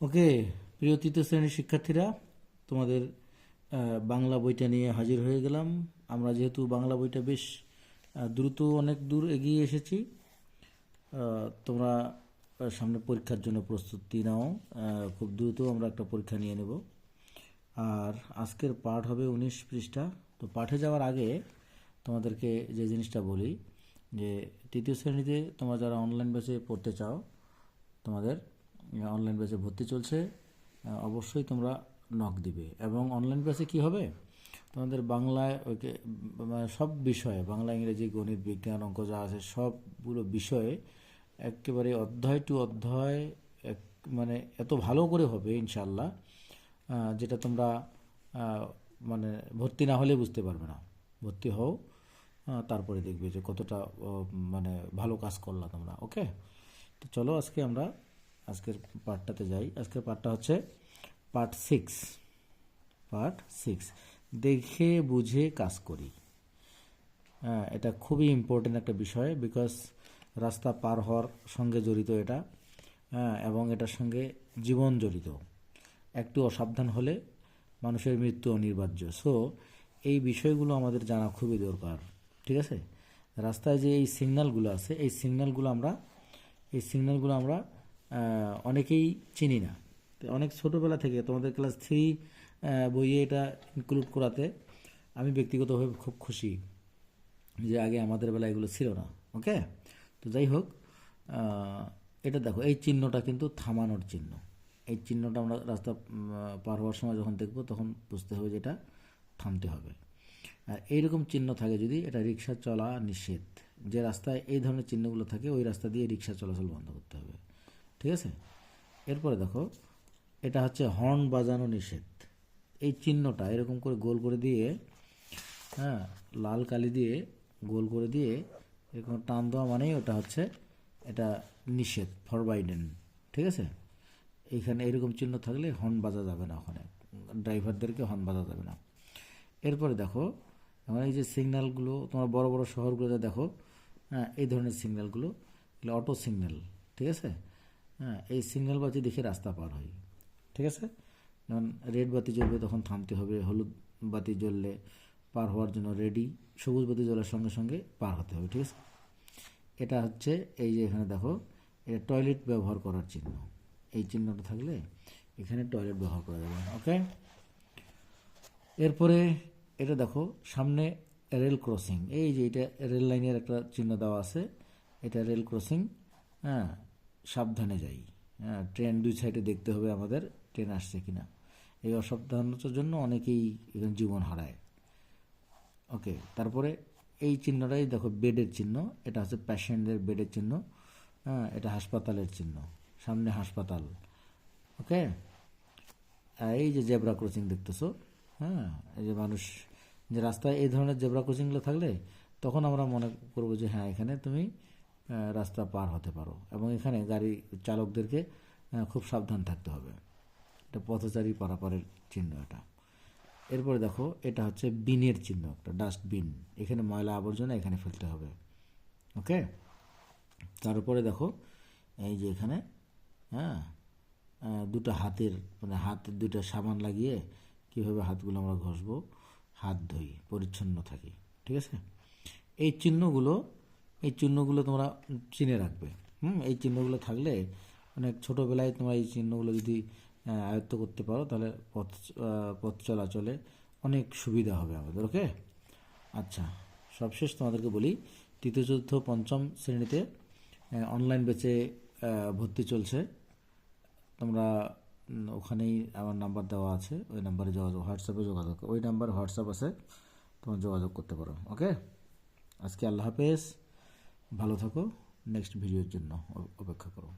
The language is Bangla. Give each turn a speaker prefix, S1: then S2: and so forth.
S1: ওকে, প্রিয় তৃতীয় শ্রেণির শিক্ষার্থীরা, তোমাদের বাংলা বইটা নিয়ে হাজির হয়ে গেলাম। আমরা যেহেতু বাংলা বইটা বেশ দ্রুত অনেক দূর এগিয়ে এসেছি তোমরা সামনে পরীক্ষার জন্য প্রস্তুতি নাও। খুব দ্রুত আমরা একটা পরীক্ষা নিয়ে নেব। আর আজকের পাঠ হবে উনিশ পৃষ্ঠা। তো পাঠে যাওয়ার আগে তোমাদেরকে যে জিনিসটা বলি, যে তৃতীয় শ্রেণীতে তোমরা যারা অনলাইন বেসে পড়তে চাও, তোমাদের অনলাইন বেসে ভর্তি চলছে অবশ্যই তোমরা নক দিবে। এবং অনলাইন বেসে কি হবে? তোমাদের বাংলায় ওকে সব বিষয়ে, বাংলা, ইংরেজি, গণিত, বিজ্ঞান, অঙ্ক যা আছে সবগুলো বিষয়ে একেবারে অধ্যায় টু অধ্যায় এক মানে এত ভালো করে হবে ইনশাল্লাহ যেটা তোমরা মানে ভর্তি না হলে বুঝতে পারবে না। ভর্তি হও তারপরে দেখবে যে কতটা মানে ভালো কাজ করলা তোমরা ওকে তো চলো আজকে আমরা আজকের পার্টটাতে যাই। আজকের পার্টটা হচ্ছে পার্ট সিক্স পার্ট সিক্স দেখে, বুঝে, কাজ করি। হ্যাঁ এটা খুবই ইম্পর্টেন্ট একটা বিষয় বিকজ রাস্তা পার হওয়ার সঙ্গে জড়িত এটা। হ্যাঁ এবং এটার সঙ্গে জীবন জড়িত। একটু অসাবধান হলে মানুষের মৃত্যু অনিবার্য। সো এই বিষয়গুলো আমাদের জানা খুবই দরকার। ঠিক আছে? রাস্তায় যে এই সিগন্যালগুলো আছে, এই সিগন্যালগুলো আমরা, এই সিগন্যালগুলো আমরা অনেকেই চিনি না। অনেক ছোটোবেলা থেকে তোমাদের ক্লাস থ্রি বইয়ে এটা ইনক্লুড করাতে আমি ব্যক্তিগতভাবে খুব খুশি যে আগে আমাদের বেলা এগুলো ছিল না, ওকে? তো যাই হোক এটা দেখো, এই চিহ্নটা কিন্তু থামানোর চিহ্ন। এই চিহ্নটা আমরা রাস্তা পার হওয়ার সময় যখন দেখব তখন বুঝতে হবে যে এটা থামতে হবে। আর এইরকম চিহ্ন থাকে যদি, এটা রিক্সা চলা নিষেধ। যে রাস্তায় এই ধরনের চিহ্নগুলো থাকে, ওই রাস্তা দিয়ে রিক্সা চলাচল বন্ধ করতে হবে। ঠিক আছে? এরপরে দেখো, এটা হচ্ছে হর্ন বাজানো নিষেধ। এই চিহ্নটা এরকম করে গোল করে দিয়ে হ্যাঁ লাল কালি দিয়ে গোল করে দিয়ে এরকম টান দেওয়া মানেই ওটা হচ্ছে এটা নিষেধ ফরবাইডেন ঠিক আছে? এইখানে এরকম চিহ্ন থাকলে হর্ন বাজা যাবে না ওখানে, ড্রাইভারদেরকে হর্ন বাজা যাবে না। এরপরে দেখো এখন এই যে সিগন্যালগুলো, তোমার বড় বড় শহরগুলোতে দেখো হ্যাঁ এই ধরনের সিগন্যালগুলো অটো সিগন্যাল, ঠিক আছে? হ্যাঁ এই সিগন্যাল বাতি দেখে রাস্তা পার হয়। ঠিক আছে? যেমন রেড বাতি জ্বলবে তখন থামতে হবে, হলুদ বাতি জ্বললে পার হওয়ার জন্য রেডি, সবুজ বাতি জ্বলার সঙ্গে সঙ্গে পার হতে হবে, ঠিক আছে? এটা হচ্ছে এই যে এখানে দেখো, এটা টয়লেট ব্যবহার করার চিহ্ন। এই চিহ্নটা থাকলে এখানে টয়লেট ব্যবহার করা যাবে, ওকে? এরপরে এটা দেখো, সামনে রেল ক্রসিং। এই যে এটা রেল লাইনের একটা চিহ্ন দেওয়া আছে, এটা রেল ক্রসিং হ্যাঁ সাবধানে যাই। হ্যাঁ ট্রেন দুই সাইডে দেখতে হবে আমাদের ট্রেন আসছে কিনা। এই অসাবধানতার জন্য অনেকেই এখানে জীবন হারায়। ওকে, তারপরে এই চিহ্নটাই দেখো, বেডের চিহ্ন। এটা হচ্ছে প্যাশেন্টের বেডের চিহ্ন। হ্যাঁ এটা হাসপাতালের চিহ্ন। সামনে হাসপাতাল। ওকে? এই যে জেব্রা ক্রসিং দেখতেছো হ্যাঁ এই যে মানুষ যে রাস্তায় এই ধরনের জেব্রা ক্রসিংগুলো থাকলে তখন আমরা মনে করব যে হ্যাঁ এখানে তুমি রাস্তা পার হতে পারো। এবং এখানে গাড়ি চালকদেরকে খুব সাবধান থাকতে হবে। এটা পথচারী পারাপারের চিহ্ন এটা। এরপরে দেখো, এটা হচ্ছে বিনের চিহ্ন একটা, ডাস্টবিন। এখানে ময়লা আবর্জনা এখানে ফেলতে হবে। ওকে? তারপরে দেখো, এই যে এখানে হ্যাঁ দুটো হাতের মানে হাতের দুটো সাবান লাগিয়ে কীভাবে হাতগুলো আমরা ঘষবো? হাত ধুই, পরিচ্ছন্ন থাকি। ঠিক আছে? এই চিহ্নগুলো এই চিহ্নগুলো তোমরা চিনে রাখবে। হুম, এই চিহ্নগুলো থাকলে অনেক ছোটোবেলায় তোমরা এই চিহ্নগুলো যদি আয়ত্ত করতে পারো, তাহলে পথ পথ চলাচলে অনেক সুবিধা হবে আমাদের, ওকে? আচ্ছা সবশেষ তোমাদেরকে বলি, তৃতীয়, চতুর্থ, পঞ্চম শ্রেণীতে অনলাইন বেচে ভর্তি চলছে। তোমরা ওখানেই আমার নাম্বার দেওয়া আছে, ওই নাম্বারে যোগাযোগ হোয়াটসঅ্যাপে যোগাযোগ ওই নাম্বার হোয়াটসঅ্যাপ আছে, তোমরা যোগাযোগ করতে পারো, ওকে? আজকে আল্লাহ হাফেজ। ভালো থাকো। নেক্সট ভিডিওর জন্য অপেক্ষা করো।